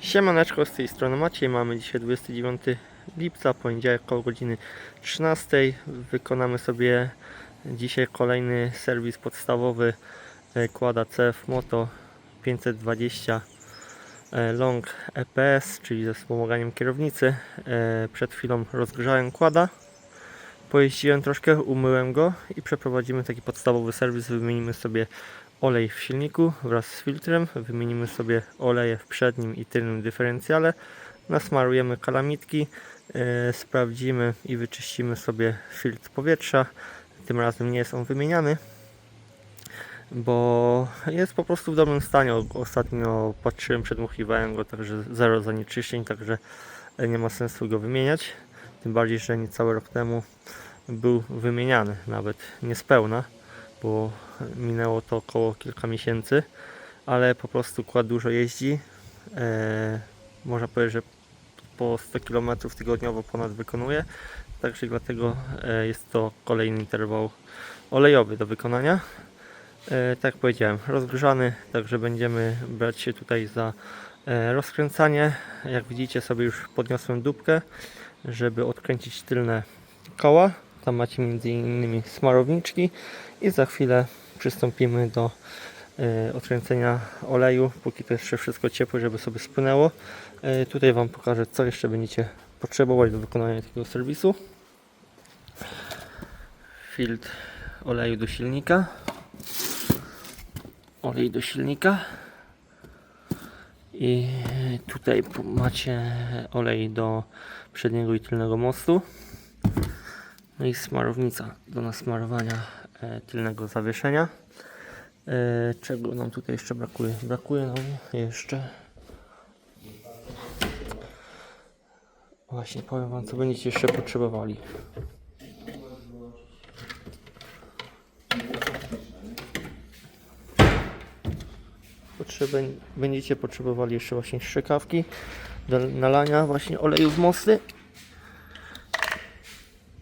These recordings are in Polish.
Siemaneczko, z tej strony Maciej, mamy dzisiaj 29 lipca, poniedziałek koło godziny 13. Wykonamy sobie dzisiaj kolejny serwis podstawowy e, Kłada CF Moto 520 e, Long EPS, czyli ze wspomaganiem kierownicy. E, Przed chwilą rozgrzałem kłada, pojeździłem troszkę, umyłem go i przeprowadzimy taki podstawowy serwis. Wymienimy sobie olej w silniku wraz z filtrem, wymienimy sobie oleje w przednim i tylnym dyferencjale, nasmarujemy kalamitki, e, sprawdzimy i wyczyścimy sobie filtr powietrza. Tym razem nie jest on wymieniany, bo jest po prostu w dobrym stanie. Ostatnio patrzyłem, przedmuchiwałem go, także zero zanieczyszczeń, także nie ma sensu go wymieniać. Tym bardziej, że niecały rok temu był wymieniany, nawet niespełna, bo minęło to około kilka miesięcy, ale po prostu kład dużo jeździ. E, można powiedzieć, że po 100 km tygodniowo ponad wykonuje, także dlatego e, jest to kolejny interwał olejowy do wykonania. E, tak jak powiedziałem, rozgrzany, także będziemy brać się tutaj za e, rozkręcanie. Jak widzicie sobie już podniosłem dupkę, żeby odkręcić tylne koła. Tam macie innymi smarowniczki i za chwilę przystąpimy do e, odkręcenia oleju, póki to jeszcze wszystko ciepłe, żeby sobie spłynęło. E, tutaj Wam pokażę, co jeszcze będziecie potrzebować do wykonania takiego serwisu. Filtr oleju do silnika. Olej do silnika. I tutaj macie olej do przedniego i tylnego mostu. No i smarownica do nasmarowania e, tylnego zawieszenia. E, czego nam tutaj jeszcze brakuje? Brakuje nam jeszcze. Właśnie powiem Wam, co będziecie jeszcze potrzebowali. Potrzeby, będziecie potrzebowali jeszcze właśnie strzykawki do nalania właśnie oleju w mosty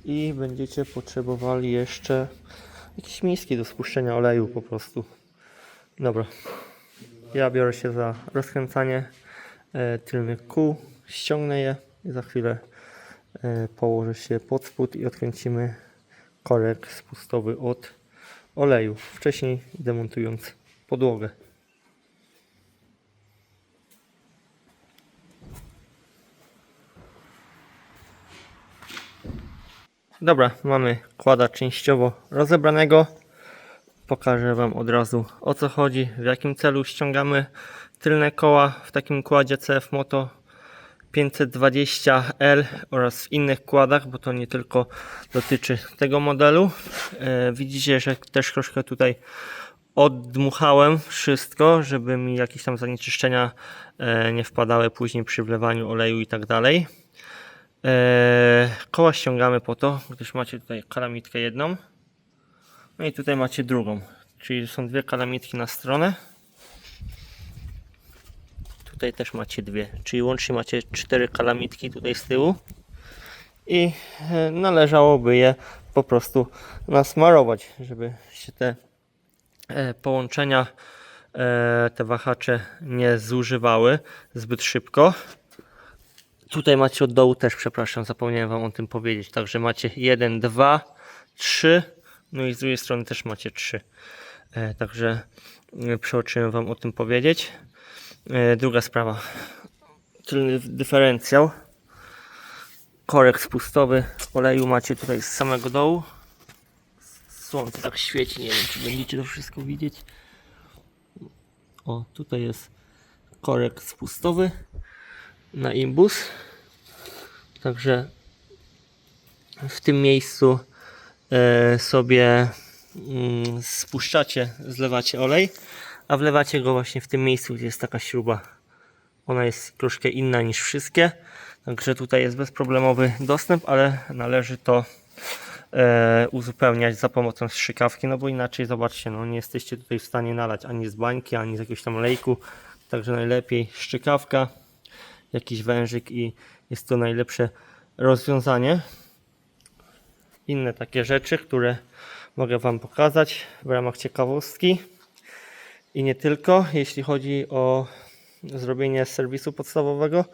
i będziecie potrzebowali jeszcze jakieś miski do spuszczenia oleju po prostu. Dobra. Ja biorę się za rozkręcanie e, tylnych kół, ściągnę je i za chwilę e, położę się pod spód i odkręcimy korek spustowy od oleju, wcześniej demontując podłogę. Dobra, mamy kłada częściowo rozebranego. Pokażę Wam od razu o co chodzi, w jakim celu ściągamy tylne koła w takim kładzie CF Moto 520L oraz w innych kładach, bo to nie tylko dotyczy tego modelu. E, widzicie, że też troszkę tutaj oddmuchałem wszystko, żeby mi jakieś tam zanieczyszczenia e, nie wpadały później przy wlewaniu oleju i tak dalej. Eee, koła ściągamy po to, gdyż macie tutaj kalamitkę jedną. No i tutaj macie drugą. Czyli są dwie kalamitki na stronę. Tutaj też macie dwie. Czyli łącznie macie cztery kalamitki tutaj z tyłu. I e, należałoby je po prostu nasmarować, żeby się te e, połączenia, e, te wahacze nie zużywały zbyt szybko. Tutaj macie od dołu też, przepraszam, zapomniałem Wam o tym powiedzieć. Także macie 1, 2, 3, no i z drugiej strony też macie 3. E, także e, przeoczyłem Wam o tym powiedzieć. E, druga sprawa. Tylny dyferencjał. Korek spustowy oleju macie tutaj z samego dołu. Słońce tak świeci, nie wiem czy będziecie to wszystko widzieć. O, tutaj jest korek spustowy na imbus. Także w tym miejscu e, sobie mm, spuszczacie, zlewacie olej, a wlewacie go właśnie w tym miejscu, gdzie jest taka śruba. Ona jest troszkę inna niż wszystkie, także tutaj jest bezproblemowy dostęp, ale należy to e, uzupełniać za pomocą strzykawki, no bo inaczej zobaczcie, no nie jesteście tutaj w stanie nalać ani z bańki, ani z jakiegoś tam olejku, także najlepiej szczykawka jakiś wężyk i jest to najlepsze rozwiązanie. Inne takie rzeczy, które mogę Wam pokazać w ramach ciekawostki. I nie tylko, jeśli chodzi o zrobienie serwisu podstawowego.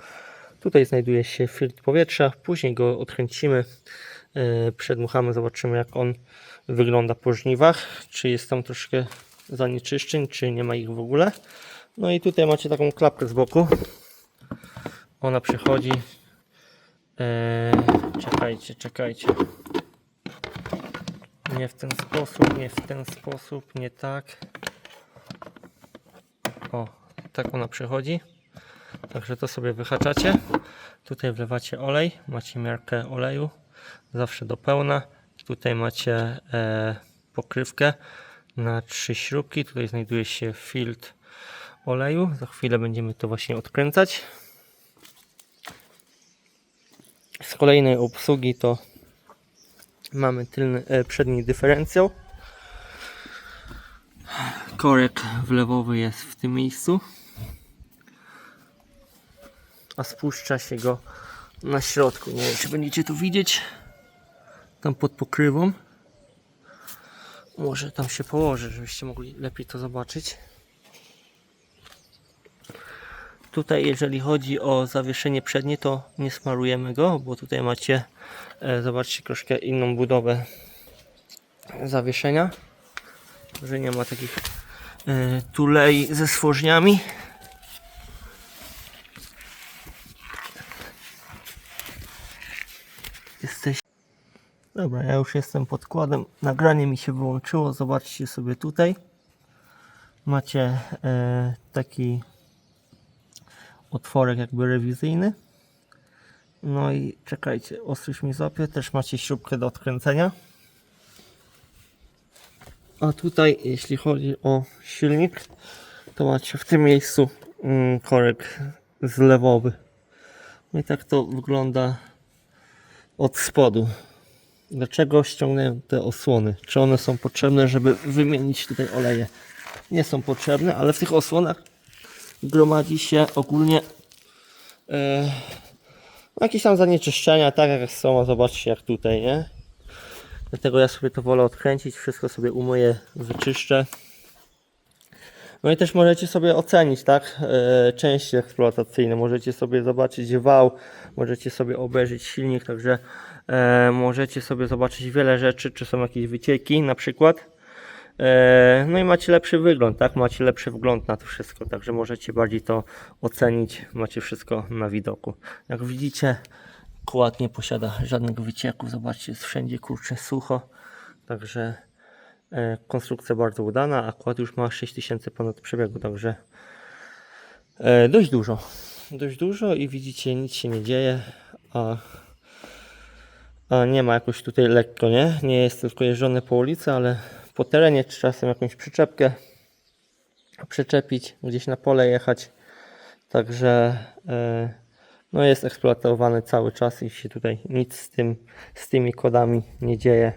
Tutaj znajduje się filtr powietrza, później go odkręcimy, e, przedmuchamy, zobaczymy jak on wygląda po żniwach, czy jest tam troszkę zanieczyszczeń, czy nie ma ich w ogóle. No i tutaj macie taką klapkę z boku. Ona przechodzi. E, czekajcie, czekajcie. Nie w ten sposób, nie w ten sposób, nie tak. O, tak ona przechodzi. Także to sobie wyhaczacie. Tutaj wlewacie olej, macie miarkę oleju, zawsze do pełna. Tutaj macie e, pokrywkę na trzy śrubki. Tutaj znajduje się filtr oleju. Za chwilę będziemy to właśnie odkręcać. Z kolejnej obsługi to mamy tylny, e, przedni dyferencjał. Korek wlewowy jest w tym miejscu. A spuszcza się go na środku. Nie wiem, czy będziecie to widzieć. Tam pod pokrywą. Może tam się położę, żebyście mogli lepiej to zobaczyć. Tutaj jeżeli chodzi o zawieszenie przednie to nie smarujemy go, bo tutaj macie e, zobaczcie troszkę inną budowę zawieszenia. Że nie ma takich e, tulei ze stworzniami. Jesteś. Dobra, ja już jestem pod kładem. Nagranie mi się wyłączyło. Zobaczcie sobie tutaj. Macie e, taki otworek jakby rewizyjny. No i czekajcie, ostryż mi. Też macie śrubkę do odkręcenia. A tutaj, jeśli chodzi o silnik, to macie w tym miejscu mm, korek zlewowy. No i tak to wygląda od spodu. Dlaczego ściągnąłem te osłony? Czy one są potrzebne, żeby wymienić tutaj oleje? Nie są potrzebne, ale w tych osłonach gromadzi się ogólnie no jakieś tam zanieczyszczenia, tak jak są, zobaczcie jak tutaj, nie? Dlatego ja sobie to wolę odkręcić, wszystko sobie umyję, wyczyszczę. No i też możecie sobie ocenić, tak, e, części eksploatacyjne, możecie sobie zobaczyć wał, możecie sobie obejrzeć silnik, także e, możecie sobie zobaczyć wiele rzeczy, czy są jakieś wycieki na przykład. E, No i macie lepszy wygląd, tak? Macie lepszy wgląd na to wszystko, także możecie bardziej to ocenić. Macie wszystko na widoku. Jak widzicie, kład nie posiada żadnych wycieków. Zobaczcie, jest wszędzie kurczę sucho. Także e, konstrukcja bardzo udana, a kład już ma 6000 ponad przebiegu, także e, dość dużo. Dość dużo i widzicie, nic się nie dzieje, a a nie ma jakoś tutaj lekko, nie? Nie jest tylko jeżdżone po ulicy, ale po terenie czy czasem jakąś przyczepkę przyczepić, gdzieś na pole jechać. Także e, no jest eksploatowany cały czas i się tutaj nic z, tym, z tymi kodami nie dzieje.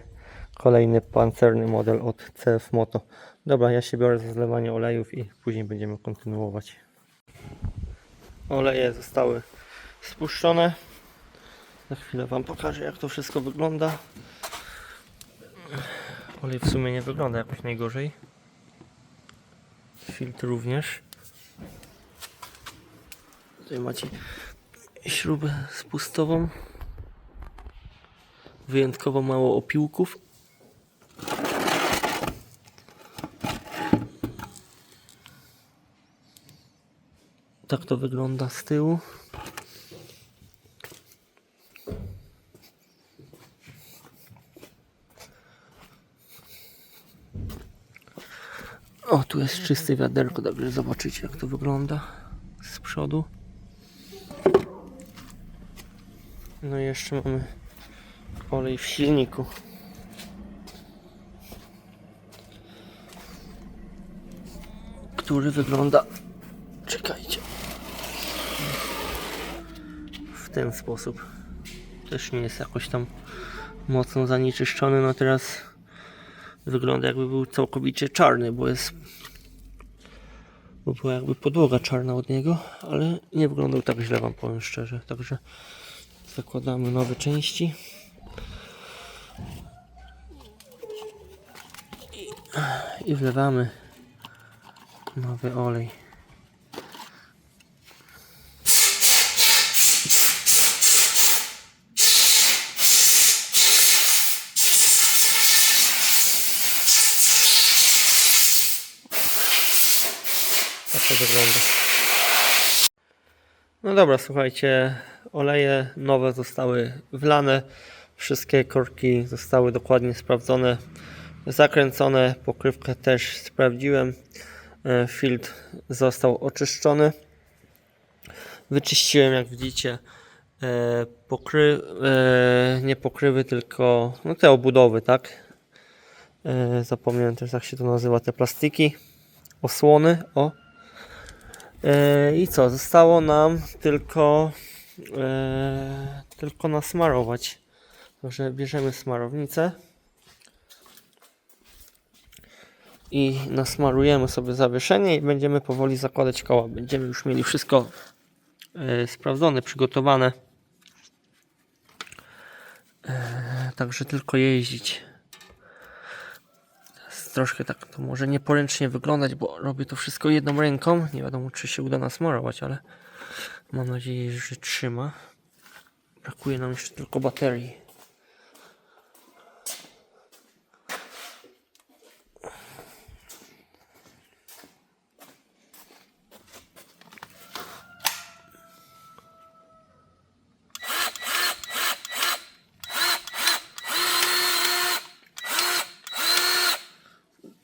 Kolejny pancerny model od CF Moto. Dobra, ja się biorę za zlewanie olejów i później będziemy kontynuować. Oleje zostały spuszczone. Za chwilę Wam pokażę jak to wszystko wygląda. Olej w sumie nie wygląda jakoś najgorzej. Filtr również. Tutaj macie śrubę spustową. Wyjątkowo mało opiłków. Tak to wygląda z tyłu. O, tu jest czyste wiaderko, także zobaczycie jak to wygląda z przodu. No i jeszcze mamy olej w silniku. Który wygląda, czekajcie, w ten sposób. Też nie jest jakoś tam mocno zanieczyszczony, no teraz wygląda jakby był całkowicie czarny, bo jest bo była jakby podłoga czarna od niego, ale nie wyglądał tak źle wam powiem szczerze, także zakładamy nowe części. I, wlewamy nowy olej to wygląda. No dobra, słuchajcie, oleje nowe zostały wlane, wszystkie korki zostały dokładnie sprawdzone, zakręcone, pokrywkę też sprawdziłem, e, filtr został oczyszczony. Wyczyściłem, jak widzicie, e, pokry, e, nie pokrywy, tylko no te obudowy, tak? Zapomniałem też, jak się to nazywa, te plastiki, osłony, o. E, I co, zostało nam tylko, e, tylko nasmarować. Także bierzemy smarownicę i nasmarujemy sobie zawieszenie i będziemy powoli zakładać koła. Będziemy już mieli wszystko e, sprawdzone, przygotowane. Także tylko jeździć. Troszkę tak to może nieporęcznie wyglądać, bo robię to wszystko jedną ręką. Nie wiadomo, czy się uda nasmarować, ale mam nadzieję, że trzyma. Brakuje nam jeszcze tylko baterii.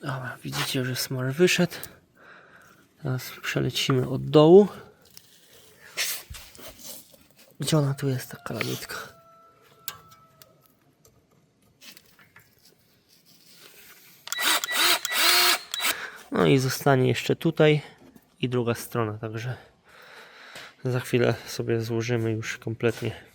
Dobra, widzicie, że smar wyszedł. Teraz przelecimy od dołu. Gdzie ona tu jest, ta kalamitka? No i zostanie jeszcze tutaj i druga strona, także za chwilę sobie złożymy już kompletnie